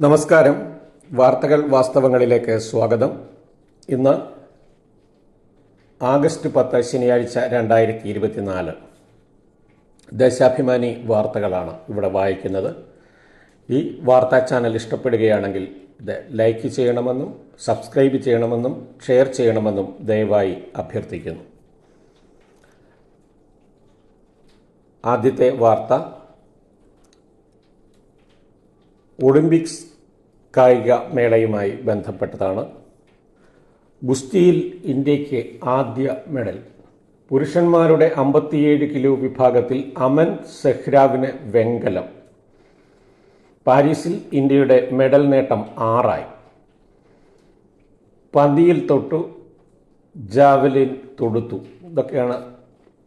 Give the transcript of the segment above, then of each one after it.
നമസ്കാരം. വാർത്തകൾ വാസ്തവങ്ങളിലേക്ക് സ്വാഗതം. ഇന്ന് ആഗസ്റ്റ് പത്ത് ശനിയാഴ്ച രണ്ടായിരത്തി ഇരുപത്തിനാല് ദേശാഭിമാനി വാർത്തകളാണ് ഇവിടെ വായിക്കുന്നത്. ഈ വാർത്താ ചാനൽ ഇഷ്ടപ്പെടുകയാണെങ്കിൽ ഇത് ലൈക്ക് ചെയ്യണമെന്നും സബ്സ്ക്രൈബ് ചെയ്യണമെന്നും ഷെയർ ചെയ്യണമെന്നും ദയവായി അഭ്യർത്ഥിക്കുന്നു. ആദ്യത്തെ വാർത്ത ഒളിമ്പിക്സ് കായിക മേളയുമായി ബന്ധപ്പെട്ടതാണ്. ഗുസ്തിയിൽ ഇന്ത്യയ്ക്ക് ആദ്യ മെഡൽ. പുരുഷന്മാരുടെ അമ്പത്തിയേഴ് കിലോ വിഭാഗത്തിൽ അമൻ സെഹ്രാവിന് വെങ്കലം. പാരീസിൽ ഇന്ത്യയുടെ മെഡൽ നേട്ടം ആറായി. പന്തിയിൽ തൊട്ടു ജാവലിൻ തൊടുത്തു. ഇതൊക്കെയാണ്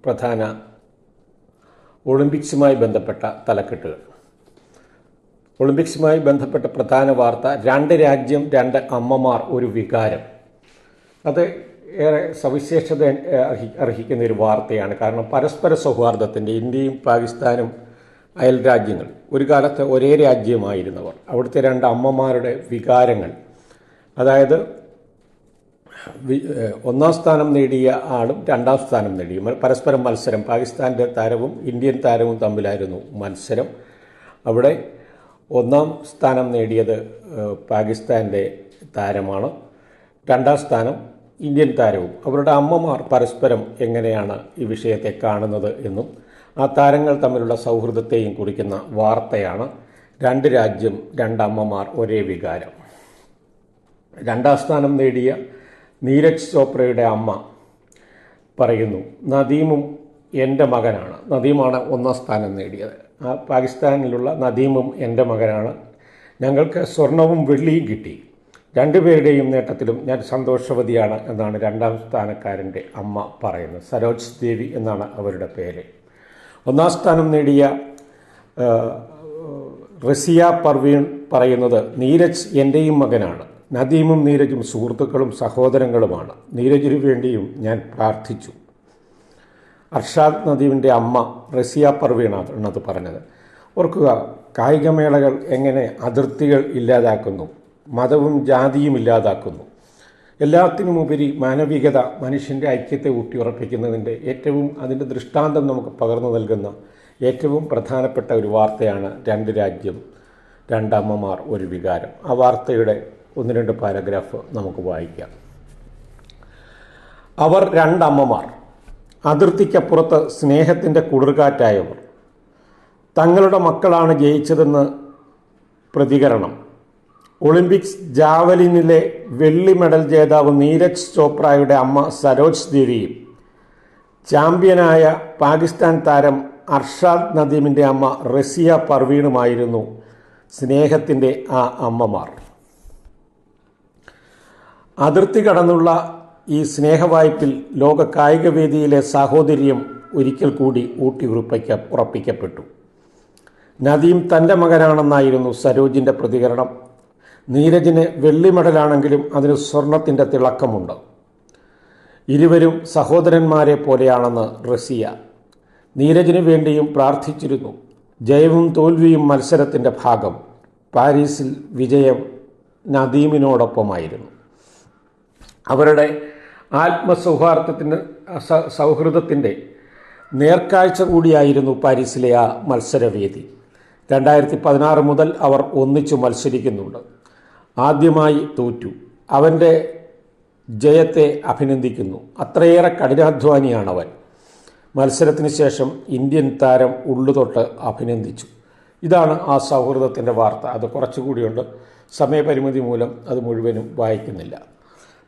പ്രധാന ഒളിമ്പിക്സുമായി ബന്ധപ്പെട്ട തലക്കെട്ടുകൾ. ഒളിമ്പിക്സുമായി ബന്ധപ്പെട്ട പ്രധാന വാർത്ത രണ്ട് രാജ്യം രണ്ട് അമ്മമാർ ഒരു വികാരം. അത് ഏറെ സവിശേഷത അർഹിക്കുന്ന ഒരു വാർത്തയാണ്. കാരണം പരസ്പര സൗഹാർദ്ദത്തിന്റെ ഇന്ത്യയും പാകിസ്ഥാനും അയൽ രാജ്യങ്ങൾ ഒരു കാലത്ത് ഒരേ രാജ്യമായിരുന്നവർ. അവിടുത്തെ രണ്ട് അമ്മമാരുടെ വികാരങ്ങൾ. അതായത് ഒന്നാം സ്ഥാനം നേടിയ ആളും രണ്ടാം സ്ഥാനം നേടിയ. പരസ്പരം മത്സരം. പാകിസ്ഥാന്റെ താരവും ഇന്ത്യൻ താരവും തമ്മിലായിരുന്നു മത്സരം. അവിടെ ഒന്നാം സ്ഥാനം നേടിയത് പാകിസ്ഥാന്റെ താരമാണ്. രണ്ടാം സ്ഥാനം ഇന്ത്യൻ താരവും. അവരുടെ അമ്മമാർ പരസ്പരം എങ്ങനെയാണ് ഈ വിഷയത്തെ കാണുന്നത് എന്നും ആ താരങ്ങൾ തമ്മിലുള്ള സൗഹൃദത്തെയും കുറിക്കുന്ന വാർത്തയാണ്. രണ്ട് രാജ്യം രണ്ടമ്മമാർ ഒരേ വികാരം. രണ്ടാം സ്ഥാനം നേടിയ നീരജ് ചോപ്രയുടെ അമ്മ പറയുന്നു നദീമും എന്റെ മകനാണ്. നദീമാണ് ഒന്നാം സ്ഥാനം നേടിയത്. പാകിസ്ഥാനിലുള്ള നദീമും എന്റെ മകനാണ്. ഞങ്ങൾക്ക് സ്വർണവും വെള്ളിയും കിട്ടി. രണ്ടുപേരുടെയും നേട്ടത്തിലും ഞാൻ സന്തോഷവതിയാണ് എന്നാണ് രണ്ടാം സ്ഥാനക്കാരന്റെ അമ്മ പറയുന്നത്. സരോജ് ദേവി എന്നാണ് അവരുടെ പേര്. ഒന്നാം സ്ഥാനം നേടിയ റസിയ പർവീൺ പറയുന്നത് നീരജ് എന്റെയും മകനാണ്. നദീമും നീരജും സുഹൃത്തുക്കളും സഹോദരങ്ങളുമാണ്. നീരജിനു വേണ്ടിയും ഞാൻ പ്രാർത്ഥിച്ചു. അർഷാദ് നദീവിന്റെ അമ്മ റസിയ പർവീണാണ് അത് പറഞ്ഞത്. ഓർക്കുക കായികമേളകൾ എങ്ങനെ അതിർത്തികൾ ഇല്ലാതാക്കുന്നു മതവും ജാതിയും ഇല്ലാതാക്കുന്നു. എല്ലാത്തിനുമുപരി മാനവികത മനുഷ്യന്റെ ഐക്യത്തെ ഊട്ടിയുറപ്പിക്കുന്നതിന്റെ ഏറ്റവും അതിന്റെ ദൃഷ്ടാന്തം നമുക്ക് പകർന്നു നൽകുന്ന ഏറ്റവും പ്രധാനപ്പെട്ട ഒരു വാർത്തയാണ് രണ്ട് രാജ്യം രണ്ടമ്മമാർ ഒരു വികാരം. ആ വാർത്തയുടെ ഒന്ന് രണ്ട് പാരഗ്രാഫ് നമുക്ക് വായിക്കാം. അവർ രണ്ടമ്മമാർ അതിർത്തിക്കപ്പുറത്ത് സ്നേഹത്തിന്റെ കുളിർകാറ്റായവർ തങ്ങളുടെ മക്കളാണ് ജയിച്ചതെന്ന് പ്രതികരണം. ഒളിമ്പിക്സ് ജാവലിനിലെ വെള്ളി മെഡൽ ജേതാവ് നീരജ് ചോപ്രയുടെ അമ്മ സരോജ് ദേവിയും ചാമ്പ്യനായ പാകിസ്ഥാൻ താരം അർഷാദ് നദീമിന്റെ അമ്മ റസിയ പർവീണുമായിരുന്നു സ്നേഹത്തിന്റെ ആ അമ്മമാർ. അതിർത്തി കടന്നുള്ള ഈ സ്നേഹവായ്പിൽ ലോക കായികവേദിയിലെ സാഹോദര്യം ഒരിക്കൽ കൂടി ഊട്ടി ഉറപ്പിക്ക ഉറപ്പിക്കപ്പെട്ടു. നദീം തന്റെ മകനാണെന്നായിരുന്നു സരോജിന്റെ പ്രതികരണം. നീരജിന് വെള്ളി മെഡലാണെങ്കിലും അതിന് സ്വർണത്തിന്റെ തിളക്കമുണ്ട്. ഇരുവരും സഹോദരന്മാരെ പോലെയാണെന്ന് റസിയ. നീരജിനു വേണ്ടിയും പ്രാർത്ഥിച്ചിരുന്നു. ജയവും തോൽവിയും മത്സരത്തിന്റെ ഭാഗം. പാരീസിൽ വിജയം നദീമിനോടൊപ്പമായിരുന്നു. അവരുടെ ആത്മസൗഹാർദ്ദത്തിന്റെ സൗഹൃദത്തിന്റെ നേർക്കാഴ്ച കൂടിയായിരുന്നു പാരീസിലെ ആ മത്സരവേദി. രണ്ടായിരത്തി പതിനാറ് മുതൽ അവർ ഒന്നിച്ചു മത്സരിക്കുന്നുണ്ട്. ആദ്യമായി തോറ്റു. അവന്റെ ജയത്തെ അഭിനന്ദിക്കുന്നു. അത്രയേറെ കഠിനാധ്വാനിയാണവൻ. മത്സരത്തിന് ശേഷം ഇന്ത്യൻ താരം ഉള്ളുതൊട്ട് അഭിനന്ദിച്ചു. ഇതാണ് ആ സൗഹൃദത്തിന്റെ വാർത്ത. അത് കുറച്ചുകൂടിയുണ്ട്. സമയപരിമിതി മൂലം അത് മുഴുവനും വായിക്കുന്നില്ല.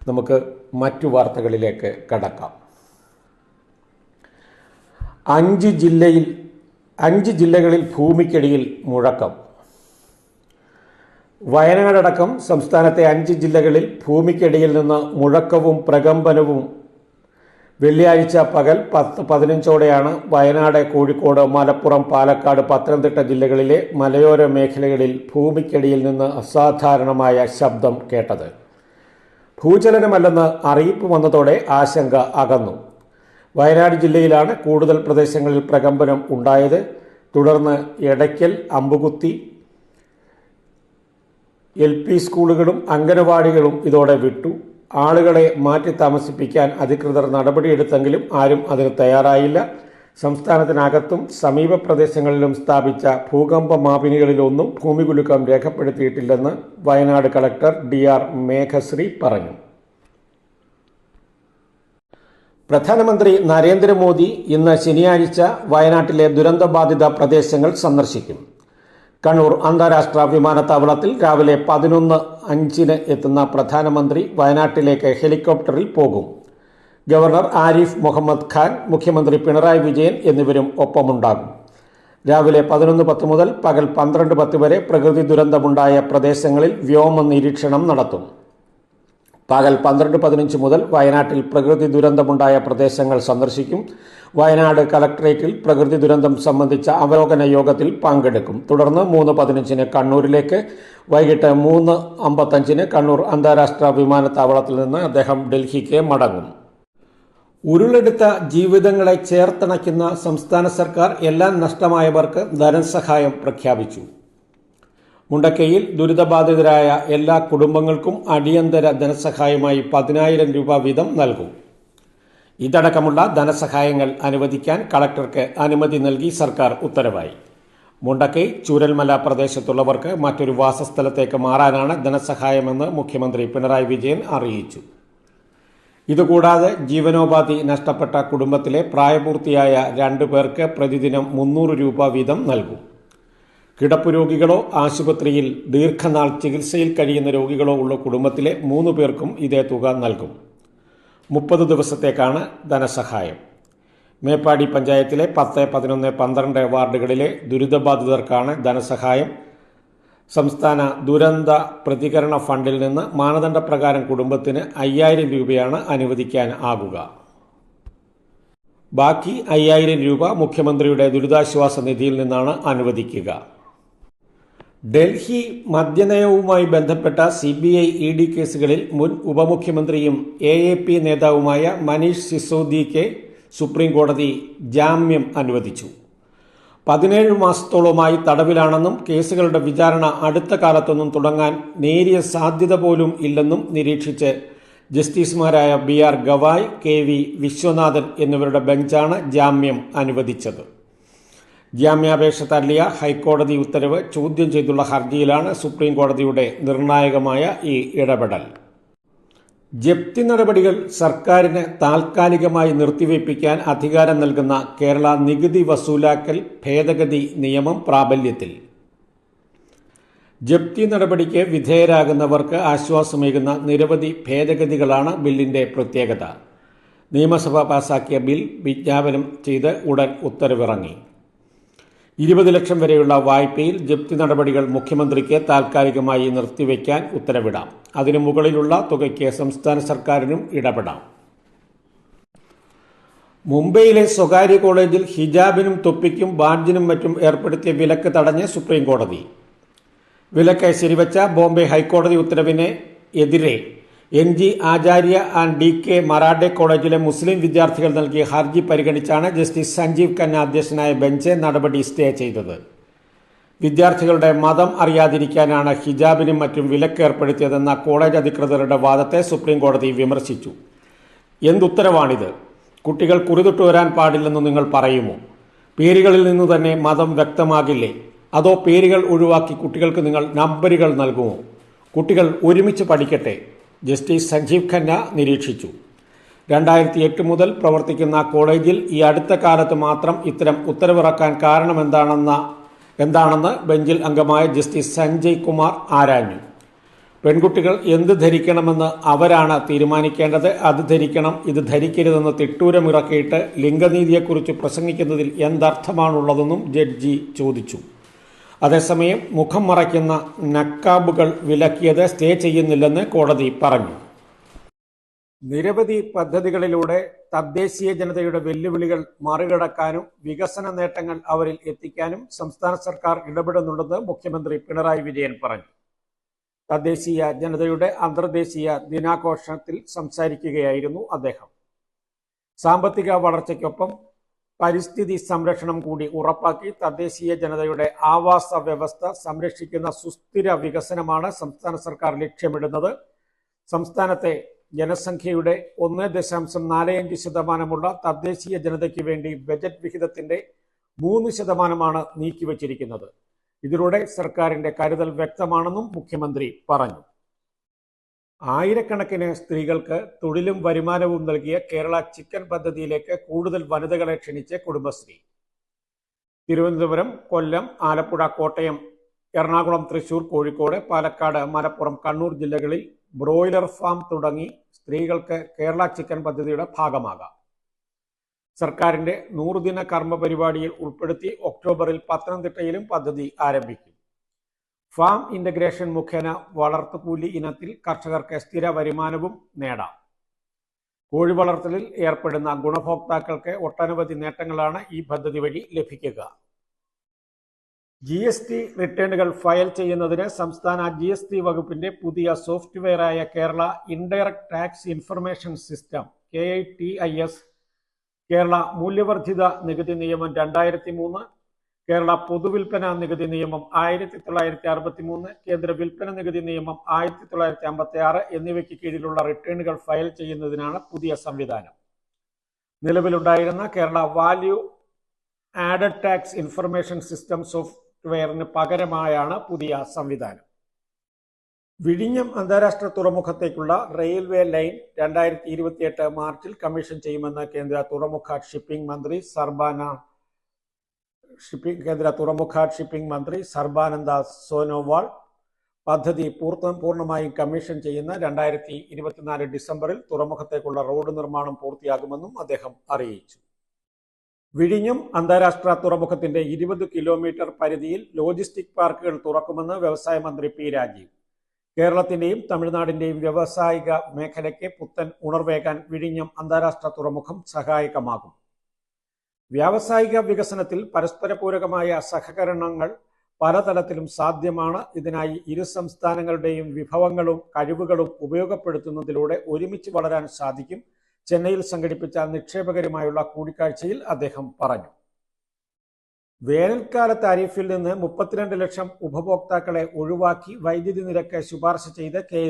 നമുക്ക് മറ്റു വാർത്തകളിലേക്ക് കടക്കാം. അഞ്ച് ജില്ലയിൽ അഞ്ച് ജില്ലകളിൽ ഭൂമിക്കടിയിൽ മുഴക്കം. വയനാടടക്കം സംസ്ഥാനത്തെ അഞ്ച് ജില്ലകളിൽ ഭൂമിക്കടിയിൽ നിന്ന് മുഴക്കവും പ്രകമ്പനവും വെള്ളിയാഴ്ച പകൽ പത്ത് പതിനഞ്ചോടെയാണ് വയനാട് കോഴിക്കോട് മലപ്പുറം പാലക്കാട് പത്തനംതിട്ട ജില്ലകളിലെ മലയോര മേഖലകളിൽ ഭൂമിക്കടിയിൽ നിന്ന് അസാധാരണമായ ശബ്ദം കേട്ടത്. ഭൂചലനമല്ലെന്ന് അറിയിപ്പ് വന്നതോടെ ആശങ്ക അകന്നു. വയനാട് ജില്ലയിലാണ് കൂടുതൽ പ്രദേശങ്ങളിൽ പ്രകമ്പനം ഉണ്ടായത്. തുടർന്ന് എടയ്ക്കൽ അമ്പുകുത്തി എൽ പി സ്കൂളുകളും അംഗനവാടികളും ഇതോടെ വിട്ടു. ആളുകളെ മാറ്റി താമസിപ്പിക്കാൻ അധികൃതർ നടപടിയെടുത്തെങ്കിലും ആരും അതിന് തയ്യാറായില്ല. സംസ്ഥാനത്തിനകത്തും സമീപ പ്രദേശങ്ങളിലും സ്ഥാപിച്ച ഭൂകമ്പ മാപിനികളിലൊന്നും ഭൂമികുലുക്കം രേഖപ്പെടുത്തിയിട്ടില്ലെന്ന് Wayanad collector D R Meghashree പറഞ്ഞു. പ്രധാനമന്ത്രി നരേന്ദ്രമോദി ഇന്ന് ശനിയാഴ്ച വയനാട്ടിലെ ദുരന്തബാധിത പ്രദേശങ്ങൾ സന്ദർശിക്കും. കണ്ണൂർ അന്താരാഷ്ട്ര വിമാനത്താവളത്തിൽ രാവിലെ പതിനൊന്ന് അഞ്ചിന് എത്തുന്ന പ്രധാനമന്ത്രി വയനാട്ടിലേക്ക് ഹെലികോപ്റ്ററിൽ പോകും. ഗവർണർ ആരിഫ് മുഹമ്മദ് ഖാൻ മുഖ്യമന്ത്രി പിണറായി വിജയൻ എന്നിവരും ഒപ്പമുണ്ടാകും. രാവിലെ പതിനൊന്ന് പത്ത് മുതൽ പകൽ പന്ത്രണ്ട് പത്ത് വരെ പ്രകൃതി ദുരന്തമുണ്ടായ പ്രദേശങ്ങളിൽ വ്യോമ നിരീക്ഷണം നടത്തും. പകൽ പന്ത്രണ്ട് പതിനഞ്ച് മുതൽ വയനാട്ടിൽ പ്രകൃതി ദുരന്തമുണ്ടായ പ്രദേശങ്ങൾ സന്ദർശിക്കും. വയനാട് കലക്ട്രേറ്റിൽ പ്രകൃതി ദുരന്തം സംബന്ധിച്ച അവലോകന യോഗത്തിൽ പങ്കെടുക്കും. തുടർന്ന് മൂന്ന് പതിനഞ്ചിന് കണ്ണൂരിലേക്ക് വൈകിട്ട് മൂന്ന് അമ്പത്തഞ്ചിന് കണ്ണൂർ അന്താരാഷ്ട്ര വിമാനത്താവളത്തിൽ നിന്ന് അദ്ദേഹം ഡൽഹിക്ക് മടങ്ങും. ഉരുളെടുത്ത ജീവിതങ്ങളെ ചേർത്തണയ്ക്കുന്ന സംസ്ഥാന സർക്കാർ എല്ലാം നഷ്ടമായവർക്ക് ധനസഹായം പ്രഖ്യാപിച്ചു. മുണ്ടക്കയിൽ ദുരിതബാധിതരായ എല്ലാ കുടുംബങ്ങൾക്കും അടിയന്തര ധനസഹായമായി പതിനായിരം രൂപ വീതം നൽകും. ഇതടക്കമുള്ള ധനസഹായങ്ങൾ അനുവദിക്കാൻ കളക്ടർക്ക് അനുമതി നൽകി സർക്കാർ ഉത്തരവായി. മുണ്ടക്കൈ ചൂരൽമല പ്രദേശത്തുള്ളവർക്ക് മറ്റൊരു വാസസ്ഥലത്തേക്ക് മാറാനാണ് ധനസഹായമെന്ന് മുഖ്യമന്ത്രി പിണറായി വിജയൻ അറിയിച്ചു. ഇതുകൂടാതെ ജീവനോപാധി നഷ്ടപ്പെട്ട കുടുംബത്തിലെ പ്രായപൂർത്തിയായ രണ്ടു പേർക്ക് പ്രതിദിനം മുന്നൂറ് രൂപ വീതം നൽകും. കിടപ്പ് രോഗികളോ ആശുപത്രിയിൽ ദീർഘനാൾ ചികിത്സയിൽ കഴിയുന്ന രോഗികളോ ഉള്ള കുടുംബത്തിലെ മൂന്ന് പേർക്കും ഇതേ തുക നൽകും. മുപ്പത് ദിവസത്തേക്കാണ് ധനസഹായം. മേപ്പാടി പഞ്ചായത്തിലെ പത്ത് പതിനൊന്ന് പന്ത്രണ്ട് വാർഡുകളിലെ ദുരിതബാധിതർക്കാണ് ധനസഹായം. സംസ്ഥാന ദുരന്ത പ്രതികരണ ഫണ്ടിൽ നിന്ന് മാനദണ്ഡപ്രകാരം കുടുംബത്തിന് അയ്യായിരം രൂപയാണ് അനുവദിക്കാൻ ആകുക ബാക്കി അയ്യായിരം രൂപ മുഖ്യമന്ത്രിയുടെ ദുരിതാശ്വാസ നിധിയിൽ നിന്നാണ് അനുവദിക്കുക. ഡൽഹി മദ്യനയവുമായി ബന്ധപ്പെട്ട C B I E D കേസുകളിൽ മുൻ ഉപമുഖ്യമന്ത്രിയും എ എ പി നേതാവുമായ മനീഷ് സിസോദിക്ക് സുപ്രീം കോടതി ജാമ്യം അനുവദിച്ചു. പതിനേഴ് മാസത്തോളമായി തടവിലാണെന്നും കേസുകളുടെ വിചാരണ അടുത്ത കാലത്തൊന്നും തുടങ്ങാൻ നേരിയ സാധ്യത പോലും ഇല്ലെന്നും നിരീക്ഷിച്ച് ജസ്റ്റിസുമാരായ B R Gavai K V Viswanathan എന്നിവരുടെ ബെഞ്ചാണ് ജാമ്യം അനുവദിച്ചത്. ജാമ്യാപേക്ഷ തള്ളിയ ഹൈക്കോടതി ഉത്തരവ് ചോദ്യം ചെയ്തുള്ള ഹർജിയിലാണ് സുപ്രീം കോടതിയുടെ നിർണായകമായ ഈ ഇടപെടൽ. ജപ്തി നടപടികൾ സർക്കാരിന് താൽക്കാലികമായി നിർത്തിവെപ്പിക്കാൻ അധികാരം നൽകുന്ന കേരള നികുതി വസൂലാക്കൽ ഭേദഗതി നിയമം പ്രാബല്യത്തിൽ. ജപ്തി നടപടിക്ക് വിധേയരാകുന്നവർക്ക് ആശ്വാസമേകുന്ന നിരവധി ഭേദഗതികളാണ് ബില്ലിന്റെ പ്രത്യേകത. നിയമസഭ പാസാക്കിയ ബിൽ വിജ്ഞാപനം ചെയ്ത് ഉടൻ ഉത്തരവിറങ്ങി. ഇരുപത് ലക്ഷം വരെയുള്ള വായ്പയിൽ ജപ്തി നടപടികൾ മുഖ്യമന്ത്രിക്ക് താൽക്കാലികമായി നിർത്തിവെക്കാൻ ഉത്തരവിടാം. അതിനു മുകളിലുള്ള തുകയ്ക്ക് സംസ്ഥാന സർക്കാരിനും ഇടപെടാം. മുംബൈയിലെ സ്വകാര്യ കോളേജിൽ ഹിജാബിനും തൊപ്പിക്കും ബാഡ്ജിനും മറ്റും ഏർപ്പെടുത്തിയ വിലക്ക് തടഞ്ഞ് സുപ്രീം കോടതി വിലക്ക് ശരിവച്ച ബോംബെ ഹൈക്കോടതി ഉത്തരവിന് എതിരെ N G Acharya and D K Marathe കോളേജിലെ മുസ്ലിം വിദ്യാർത്ഥികൾ നൽകിയ ഹർജി പരിഗണിച്ചാണ് ജസ്റ്റിസ് സഞ്ജീവ് ഖന്ന അധ്യക്ഷനായ ബെഞ്ച് നടപടി സ്റ്റേ ചെയ്തത്. വിദ്യാർത്ഥികളുടെ മതം അറിയാതിരിക്കാനാണ് ഹിജാബിനും മറ്റും വിലക്ക് ഏർപ്പെടുത്തിയതെന്ന കോളേജ് അധികൃതരുടെ വാദത്തെ സുപ്രീം കോടതി വിമർശിച്ചു. എന്തുത്തരവാണിത്? കുട്ടികൾ കുറിതൊട്ട് വരാൻ പാടില്ലെന്ന് നിങ്ങൾ പറയുമോ? പേരുകളിൽ നിന്ന് തന്നെ മതം വ്യക്തമാകില്ലേ? അതോ പേരുകൾ ഒഴിവാക്കി കുട്ടികൾക്ക് നിങ്ങൾ നമ്പറുകൾ നൽകുമോ? കുട്ടികൾ ഒരുമിച്ച് പഠിക്കട്ടെ? ജസ്റ്റിസ് സഞ്ജീവ് ഖന്ന നിരീക്ഷിച്ചു. രണ്ടായിരത്തി എട്ട് മുതൽ പ്രവർത്തിക്കുന്ന കോളേജിൽ ഈ അടുത്ത കാലത്ത് മാത്രം ഇത്തരം ഉത്തരവിറക്കാൻ കാരണമെന്താണെന്ന എന്താണെന്ന് ബെഞ്ചിൽ അംഗമായ ജസ്റ്റിസ് സഞ്ജയ് കുമാർ ആരാഞ്ഞു. പെൺകുട്ടികൾ എന്ത് ധരിക്കണമെന്ന് അവരാണ് തീരുമാനിക്കേണ്ടത് അത് ധരിക്കണം ഇത് ധരിക്കരുതെന്ന് തിട്ടൂരമിറക്കിയിട്ട് ലിംഗനീതിയെക്കുറിച്ച് പ്രസംഗിക്കുന്നതിൽ എന്തർത്ഥമാണുള്ളതെന്നും ജഡ്ജി ചോദിച്ചു. അതേസമയം മുഖം മറയ്ക്കുന്ന നക്കാബുകൾ വിലക്കിയത് സ്റ്റേ ചെയ്യുന്നില്ലെന്ന് കോടതി പറഞ്ഞു. നിരവധി പദ്ധതികളിലൂടെ തദ്ദേശീയ ജനതയുടെ വെല്ലുവിളികൾ മറികടക്കാനും വികസന നേട്ടങ്ങൾ അവരിൽ എത്തിക്കാനും സംസ്ഥാന സർക്കാർ ഇടപെടുന്നുണ്ടെന്ന് മുഖ്യമന്ത്രി പിണറായി വിജയൻ പറഞ്ഞു. തദ്ദേശീയ ജനതയുടെ അന്തർദേശീയ ദിനാഘോഷത്തിൽ സംസാരിക്കുകയായിരുന്നു അദ്ദേഹം. സാമ്പത്തിക വളർച്ചയ്ക്കൊപ്പം പരിസ്ഥിതി സംരക്ഷണം കൂടി ഉറപ്പാക്കി തദ്ദേശീയ ജനതയുടെ ആവാസ വ്യവസ്ഥ സംരക്ഷിക്കുന്ന സുസ്ഥിര വികസനമാണ് സംസ്ഥാന സർക്കാർ ലക്ഷ്യമിടുന്നത്. സംസ്ഥാനത്തെ ജനസംഖ്യയുടെ ഒന്ന് ദശാംശം നാല് അഞ്ച് ശതമാനമുള്ള തദ്ദേശീയ ജനതയ്ക്ക് വേണ്ടി ബജറ്റ് വിഹിതത്തിന്റെ മൂന്ന് ശതമാനമാണ് നീക്കിവച്ചിരിക്കുന്നത്. ഇതിലൂടെ സർക്കാരിന്റെ കരുതൽ വ്യക്തമാണെന്നും മുഖ്യമന്ത്രി പറഞ്ഞു. ആയിരക്കണക്കിന് സ്ത്രീകൾക്ക് തൊഴിലും വരുമാനവും നൽകിയ കേരള ചിക്കൻ പദ്ധതിയിലേക്ക് കൂടുതൽ വനിതകളെ ക്ഷണിച്ച് കുടുംബശ്രീ. തിരുവനന്തപുരം കൊല്ലം ആലപ്പുഴ കോട്ടയം എറണാകുളം തൃശൂർ കോഴിക്കോട് പാലക്കാട് മലപ്പുറം കണ്ണൂർ ജില്ലകളിൽ ബ്രോയിലർ ഫാം തുടങ്ങി സ്ത്രീകൾക്ക് കേരള ചിക്കൻ പദ്ധതിയുടെ ഭാഗമാകാം. സർക്കാരിന്റെ നൂറുദിന കർമ്മ പരിപാടിയിൽ ഉൾപ്പെടുത്തി ഒക്ടോബറിൽ പത്തനംതിട്ടയിലും പദ്ധതി ആരംഭിക്കും. ഫാം ഇന്റഗ്രേഷൻ മുഖേന വളർത്തുകൂലി ഇനത്തിൽ കർഷകർക്ക് സ്ഥിര വരുമാനവും നേടാം. കോഴി വളർത്തലിൽ ഏർപ്പെടുന്ന ഗുണഭോക്താക്കൾക്ക് ഒട്ടനവധി നേട്ടങ്ങളാണ് ഈ പദ്ധതി വഴി ലഭിക്കുക. ജി എസ് ടി റിട്ടേണുകൾ ഫയൽ ചെയ്യുന്നതിന് സംസ്ഥാന ജി എസ് ടി വകുപ്പിന്റെ പുതിയ സോഫ്റ്റ്വെയറായ Kerala indirect tax information system K I T I S Kerala മൂല്യവർദ്ധിത നികുതി നിയമം രണ്ടായിരത്തി മൂന്ന് കേരള പൊതുവിൽപ്പന നികുതി നിയമം ആയിരത്തി തൊള്ളായിരത്തി അറുപത്തി മൂന്ന് കേന്ദ്ര വിൽപ്പന നികുതി നിയമം ആയിരത്തി തൊള്ളായിരത്തി അമ്പത്തി ആറ് എന്നിവയ്ക്ക് കീഴിലുള്ള റിട്ടേണുകൾ ഫയൽ ചെയ്യുന്നതിനാണ് പുതിയ സംവിധാനം. നിലവിലുണ്ടായിരുന്ന Kerala value added tax information system സോഫ്റ്റ്വെയറിന് പകരമായാണ് പുതിയ സംവിധാനം. വിഴിഞ്ഞം അന്താരാഷ്ട്ര തുറമുഖത്തേക്കുള്ള റെയിൽവേ ലൈൻ രണ്ടായിരത്തി ഇരുപത്തിയെട്ട് മാർച്ചിൽ കമ്മീഷൻ ചെയ്യുമെന്ന് കേന്ദ്ര തുറമുഖ ഷിപ്പിംഗ് മന്ത്രി സർബാന ഷിപ്പിംഗ് കേന്ദ്ര തുറമുഖ ഷിപ്പിംഗ് മന്ത്രി സർബാനന്ദ സോനോവാൾ പദ്ധതി പൂർത്തം പൂർണമായും കമ്മീഷൻ ചെയ്യുന്ന രണ്ടായിരത്തി ഇരുപത്തിനാല് ഡിസംബറിൽ തുറമുഖത്തേക്കുള്ള റോഡ് നിർമ്മാണം പൂർത്തിയാകുമെന്നും അദ്ദേഹം അറിയിച്ചു. വിഴിഞ്ഞും അന്താരാഷ്ട്ര തുറമുഖത്തിന്റെ ഇരുപത് കിലോമീറ്റർ പരിധിയിൽ ലോജിസ്റ്റിക് പാർക്കുകൾ തുറക്കുമെന്ന് വ്യവസായ മന്ത്രി പി രാജീവ്. കേരളത്തിന്റെയും തമിഴ്നാടിന്റെയും വ്യവസായിക മേഖലയ്ക്ക് പുത്തൻ ഉണർവേകാൻ വിഴിഞ്ഞം അന്താരാഷ്ട്ര തുറമുഖം സഹായകമാകും. വ്യാവസായിക വികസനത്തിൽ പരസ്പര പൂരകമായ സഹകരണങ്ങൾ പലതലത്തിലും സാധ്യമാണ്. ഇതിനായി ഇരു സംസ്ഥാനങ്ങളുടെയും വിഭവങ്ങളും കഴിവുകളും ഉപയോഗപ്പെടുത്തുന്നതിലൂടെ ഒരുമിച്ച് വളരാൻ സാധിക്കും. ചെന്നൈയിൽ സംഘടിപ്പിച്ച നിക്ഷേപകരുമായുള്ള കൂടിക്കാഴ്ചയിൽ അദ്ദേഹം പറഞ്ഞു. വേനൽക്കാല താരിഫിൽ നിന്ന് മുപ്പത്തിരണ്ട് ലക്ഷം ഉപഭോക്താക്കളെ ഒഴിവാക്കി വൈദ്യുതി നിരക്ക് ശുപാർശ ചെയ്ത് കെ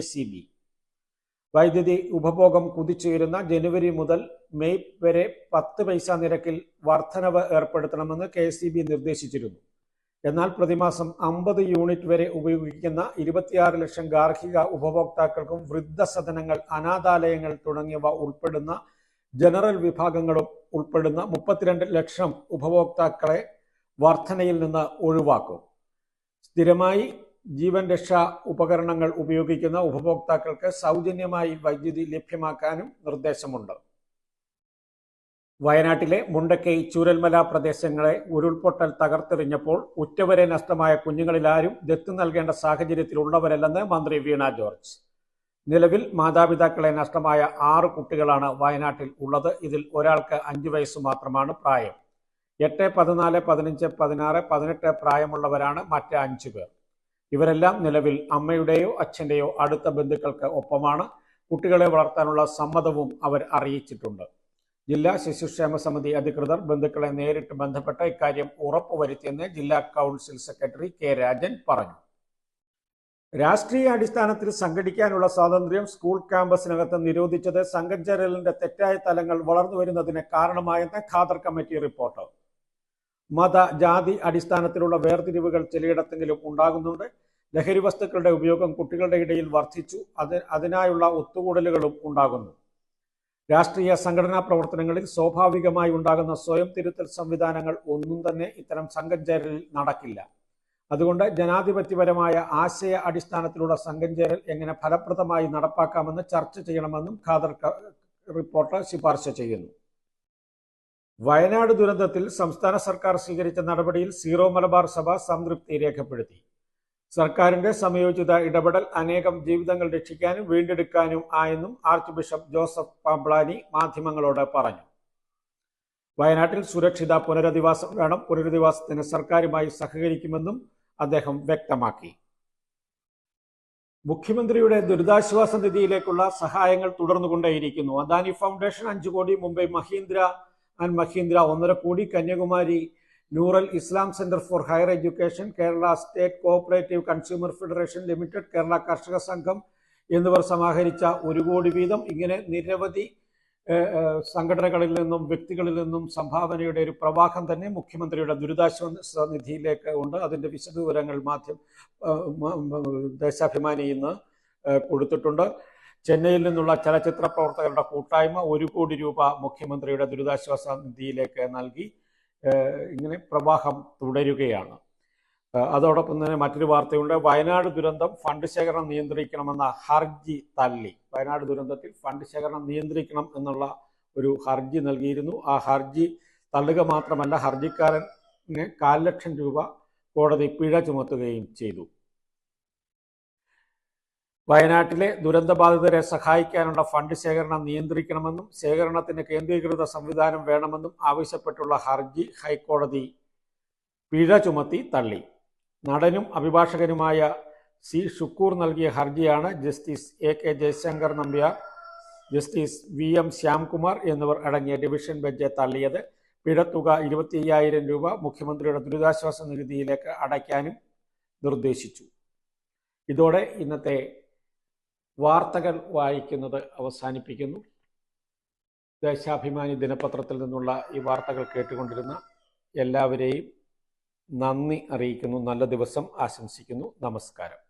വൈദ്യുതി ഉപഭോഗം കുതിച്ചുയരുന്ന ജനുവരി മുതൽ മെയ് വരെ പത്ത് പൈസ നിരക്കിൽ വർധനവ് ഏർപ്പെടുത്തണമെന്ന് കെ നിർദ്ദേശിച്ചിരുന്നു. എന്നാൽ പ്രതിമാസം അമ്പത് യൂണിറ്റ് വരെ ഉപയോഗിക്കുന്ന ഇരുപത്തിയാറ് ലക്ഷം ഗാർഹിക ഉപഭോക്താക്കൾക്കും വൃദ്ധസദനങ്ങൾ അനാഥാലയങ്ങൾ തുടങ്ങിയവ ഉൾപ്പെടുന്ന ജനറൽ വിഭാഗങ്ങളും ഉൾപ്പെടുന്ന മുപ്പത്തിരണ്ട് ലക്ഷം ഉപഭോക്താക്കളെ വർധനയിൽ നിന്ന് ഒഴിവാക്കും. സ്ഥിരമായി ജീവൻ രക്ഷാ ഉപകരണങ്ങൾ ഉപയോഗിക്കുന്ന ഉപഭോക്താക്കൾക്ക് സൗജന്യമായി വൈദ്യുതി ലഭ്യമാക്കാനും നിർദ്ദേശമുണ്ട്. വയനാട്ടിലെ മുണ്ടക്കൈ ചൂരൽമല പ്രദേശങ്ങളെ ഉരുൾപൊട്ടൽ തകർത്തെറിഞ്ഞപ്പോൾ ഉറ്റവരെ നഷ്ടമായ കുഞ്ഞുങ്ങളിലാരും ദത്ത് നൽകേണ്ട സാഹചര്യത്തിലുള്ളവരല്ലെന്ന് മന്ത്രി വീണ ജോർജ്. നിലവിൽ മാതാപിതാക്കളെ നഷ്ടമായ ആറ് കുട്ടികളാണ് വയനാട്ടിൽ ഉള്ളത്. ഇതിൽ ഒരാൾക്ക് അഞ്ചു വയസ്സ് മാത്രമാണ് പ്രായം. എട്ട് പതിനാല് പതിനഞ്ച് പതിനാറ് പതിനെട്ട് പ്രായമുള്ളവരാണ് മറ്റ് അഞ്ചു പേർ. ഇവരെല്ലാം നിലവിൽ അമ്മയുടെയോ അച്ഛന്റെയോ അടുത്ത ബന്ധുക്കൾക്ക് ഒപ്പമാണ്. കുട്ടികളെ വളർത്താനുള്ള സമ്മതവും അവർ അറിയിച്ചിട്ടുണ്ട്. ജില്ലാ ശിശുക്ഷേമ സമിതി അധികൃതർ ബന്ധുക്കളെ നേരിട്ട് ബന്ധപ്പെട്ട ഇക്കാര്യം ഉറപ്പുവരുത്തിയെന്ന് ജില്ലാ കൗൺസിൽ സെക്രട്ടറി കെ രാജൻ പറഞ്ഞു. രാഷ്ട്രീയ അടിസ്ഥാനത്തിൽ സംഘടിക്കാനുള്ള സ്വാതന്ത്ര്യം സ്കൂൾ ക്യാമ്പസിനകത്ത് നിരോധിച്ചത് സംഘചരലിന്റെ തെറ്റായ തലങ്ങൾ വളർന്നു വരുന്നതിന് കാരണമായെന്ന് ഖാദർ കമ്മിറ്റി റിപ്പോർട്ട്. മത ജാതി അടിസ്ഥാനത്തിലുള്ള വേർതിരിവുകൾ ചിലയിടത്തെങ്കിലും ഉണ്ടാകുന്നുണ്ട്. ലഹരി വസ്തുക്കളുടെ ഉപയോഗം കുട്ടികളുടെ ഇടയിൽ വർദ്ധിച്ചു. അത് അതിനായുള്ള ഒത്തുകൂടലുകളും ഉണ്ടാകുന്നു. രാഷ്ട്രീയ സംഘടനാ പ്രവർത്തനങ്ങളിൽ സ്വാഭാവികമായി ഉണ്ടാകുന്ന സ്വയം തിരുത്തൽ സംവിധാനങ്ങൾ ഒന്നും തന്നെ ഇത്തരം സംഘം ചേരലിൽ നടക്കില്ല. അതുകൊണ്ട് ജനാധിപത്യപരമായ ആശയ അടിസ്ഥാനത്തിലുള്ള സംഘം ചേരൽ എങ്ങനെ ഫലപ്രദമായി നടപ്പാക്കാമെന്ന് ചർച്ച ചെയ്യണമെന്നും ഖാദർ റിപ്പോർട്ട് ശുപാർശ ചെയ്യുന്നു. വയനാട് ദുരന്തത്തിൽ സംസ്ഥാന സർക്കാർ സ്വീകരിച്ച നടപടിയിൽ സീറോ മലബാർ സഭ സംതൃപ്തി രേഖപ്പെടുത്തി. സർക്കാരിന്റെ സമയോചിത ഇടപെടൽ അനേകം ജീവിതങ്ങൾ രക്ഷിക്കാനും വീണ്ടെടുക്കാനും ആയെന്നും ആർച്ച് ബിഷപ്പ് ജോസഫ് പാംബ്ലാനി മാധ്യമങ്ങളോട് പറഞ്ഞു. വയനാട്ടിൽ സുരക്ഷിത പുനരധിവാസം വേണം. പുനരധിവാസത്തിന് സർക്കാരുമായി സഹകരിക്കുമെന്നും അദ്ദേഹം വ്യക്തമാക്കി. മുഖ്യമന്ത്രിയുടെ ദുരിതാശ്വാസ നിധിയിലേക്കുള്ള സഹായങ്ങൾ തുടർന്നുകൊണ്ടേയിരിക്കുന്നു. അദാനി ഫൗണ്ടേഷൻ അഞ്ചു കോടി മുംബൈ മഹീന്ദ്ര ആൻഡ് മഹീന്ദ്ര ഒന്നര കോടി Kanyakumari Noorul Islam centre for higher education Kerala state cooperative consumer federation limited Kerala കർഷക സംഘം എന്നിവർ സമാഹരിച്ച ഒരു കോടി വീതം ഇങ്ങനെ നിരവധി സംഘടനകളിൽ നിന്നും വ്യക്തികളിൽ നിന്നും സംഭാവനയുടെ ഒരു പ്രവാഹം തന്നെ മുഖ്യമന്ത്രിയുടെ ദുരിതാശ്വാസ നിധിയിലേക്ക് ഉണ്ട്. അതിന്റെ വിശദവിവരങ്ങൾ മാധ്യമ ദേശാഭിമാനി ഇന്ന് കൊടുത്തിട്ടുണ്ട്. ചെന്നൈയിൽ നിന്നുള്ള ചലച്ചിത്ര പ്രവർത്തകരുടെ കൂട്ടായ്മ ഒരു കോടി രൂപ മുഖ്യമന്ത്രിയുടെ ദുരിതാശ്വാസ നിധിയിലേക്ക് നൽകി. ഇങ്ങനെ പ്രവാഹം തുടരുകയാണ്. അതോടൊപ്പം തന്നെ മറ്റൊരു വാർത്തയുണ്ട്. വയനാട് ദുരന്തം ഫണ്ട് ശേഖരണം നിയന്ത്രിക്കണമെന്ന ഹർജി തള്ളി. വയനാട് ദുരന്തത്തിൽ ഫണ്ട് ശേഖരണം നിയന്ത്രിക്കണം എന്നുള്ള ഒരു ഹർജി നൽകിയിരുന്നു. ആ ഹർജി തള്ളുക മാത്രമല്ല ഹർജിക്കാരന് കാൽ ലക്ഷം രൂപ കോടതി പിഴ ചുമത്തുകയും ചെയ്തു. വയനാട്ടിലെ ദുരന്തബാധിതരെ സഹായിക്കാനുള്ള ഫണ്ട് ശേഖരണം നിയന്ത്രിക്കണമെന്നും ശേഖരണത്തിന് കേന്ദ്രീകൃത സംവിധാനം വേണമെന്നും ആവശ്യപ്പെട്ടുള്ള ഹർജി ഹൈക്കോടതി പിഴ ചുമത്തി തള്ളി. നടനും അഭിഭാഷകനുമായ സി ഷുക്കൂർ നൽകിയ ഹർജിയാണ് justice A K Jayasankar Nambiar justice V M Shyamkumar എന്നിവർ അടങ്ങിയ ഡിവിഷൻ ബെഞ്ച് തള്ളിയത്. പിഴത്തുക ഇരുപത്തി അയ്യായിരം രൂപ മുഖ്യമന്ത്രിയുടെ ദുരിതാശ്വാസ നികുതിയിലേക്ക് അടയ്ക്കാനും നിർദ്ദേശിച്ചു. ഇതോടെ ഇന്നത്തെ വാർത്തകൾ വായിക്കുന്നത് അവസാനിപ്പിക്കുന്നു. ദേശാഭിമാനി ദിനപത്രത്തിൽ നിന്നുള്ള ഈ വാർത്തകൾ കേട്ടുകൊണ്ടിരുന്ന എല്ലാവരെയും നന്ദി അറിയിക്കുന്നു. നല്ല ദിവസം ആശംസിക്കുന്നു. നമസ്കാരം.